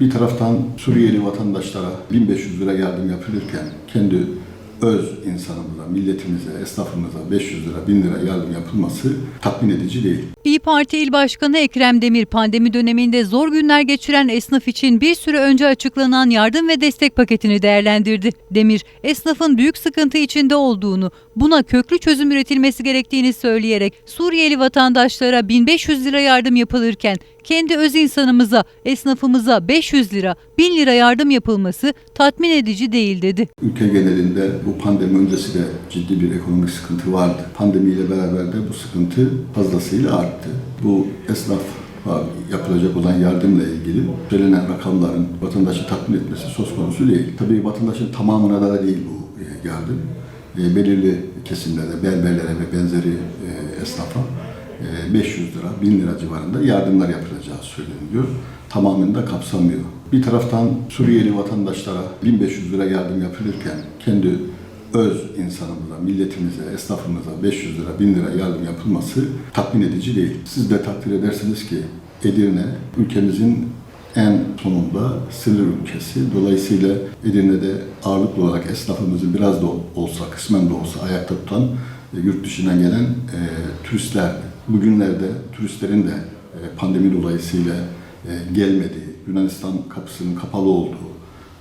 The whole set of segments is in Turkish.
Bir taraftan Suriyeli vatandaşlara 1500 lira yardım yapılırken kendi öz insanımıza, milletimize, esnafımıza 500 lira, 1000 lira yardım yapılması tatmin edici değil. İyi Parti İl Başkanı Ekrem Demir pandemi döneminde zor günler geçiren esnaf için bir süre önce açıklanan yardım ve destek paketini değerlendirdi. Demir, esnafın büyük sıkıntı içinde olduğunu, buna köklü çözüm üretilmesi gerektiğini söyleyerek Suriyeli vatandaşlara 1500 lira yardım yapılırken kendi öz insanımıza, esnafımıza 500 lira, 1000 lira yardım yapılması tatmin edici değil dedi. Ülke genelinde bu pandemi öncesi de ciddi bir ekonomik sıkıntı vardı. Pandemiyle beraber de bu sıkıntı fazlasıyla arttı. Bu esnaf yapılacak olan yardımla ilgili söylenen rakamların vatandaşı tatmin etmesi söz konusu değil. Tabii vatandaşın tamamına da değil bu e, yardım. E, belirli kesimlerde, berberlere ve benzeri e, esnafa e, 500 lira, 1000 lira civarında yardımlar yapılacağı söyleniyor. Tamamını da kapsamıyor. Bir taraftan Suriyeli vatandaşlara 1500 lira yardım yapılırken kendi öz insanımıza, milletimize, esnafımıza 500 lira, 1000 lira yardım yapılması tatmin edici değil. Siz de takdir edersiniz ki Edirne ülkemizin en sonunda sınır ülkesi. Dolayısıyla Edirne'de ağırlıklı olarak esnafımızı biraz da olsa, kısmen de olsa ayakta tutan e, yurt dışından gelen e, turistler. Bugünlerde turistlerin de e, pandemi dolayısıyla e, gelmediği, Yunanistan kapısının kapalı olduğu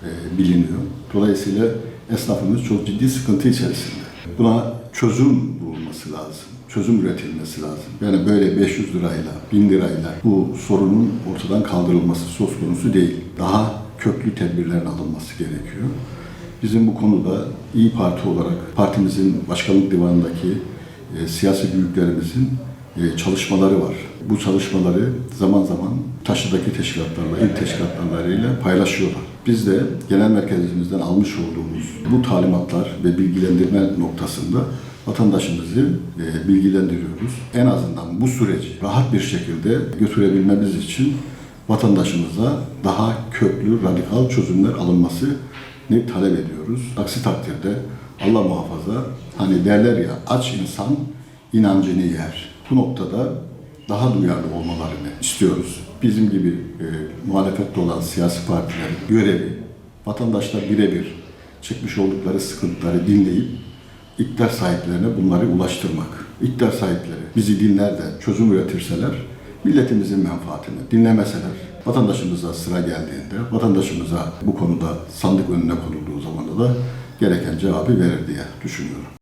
e, biliniyor. Dolayısıyla esnafımız çok ciddi sıkıntı içerisinde. Buna çözüm bulunması lazım. Çözüm üretilmesi lazım. Yani böyle 500 lirayla, 1000 lirayla bu sorunun ortadan kaldırılması söz konusu değil. Daha köklü tedbirlerin alınması gerekiyor. Bizim bu konuda İyi Parti olarak partimizin başkanlık divanındaki e, siyasi büyüklerimizin e, çalışmaları var. Bu çalışmaları zaman zaman taşıdaki teşkilatlarla, il teşkilatlarıyla paylaşıyorlar. Biz de genel merkezimizden almış olduğumuz bu talimatlar ve bilgilendirme noktasında vatandaşımızı e, bilgilendiriyoruz. En azından bu süreci rahat bir şekilde götürebilmemiz için vatandaşımıza daha köklü, radikal çözümler alınması ne talep ediyoruz. Aksi takdirde Allah muhafaza hani derler ya aç insan inancını yer. Bu noktada daha duyarlı olmalarını istiyoruz. Bizim gibi e, muhalefette olan siyasi partilerin görevi vatandaşlar birebir çekmiş oldukları sıkıntıları dinleyip iktidar sahiplerine bunları ulaştırmak. İktidar sahipleri bizi dinler de çözüm üretirseler milletimizin menfaatini dinlemeseler vatandaşımıza sıra geldiğinde vatandaşımıza bu konuda sandık önüne konulduğu zaman da gereken cevabı verir diye düşünüyorum.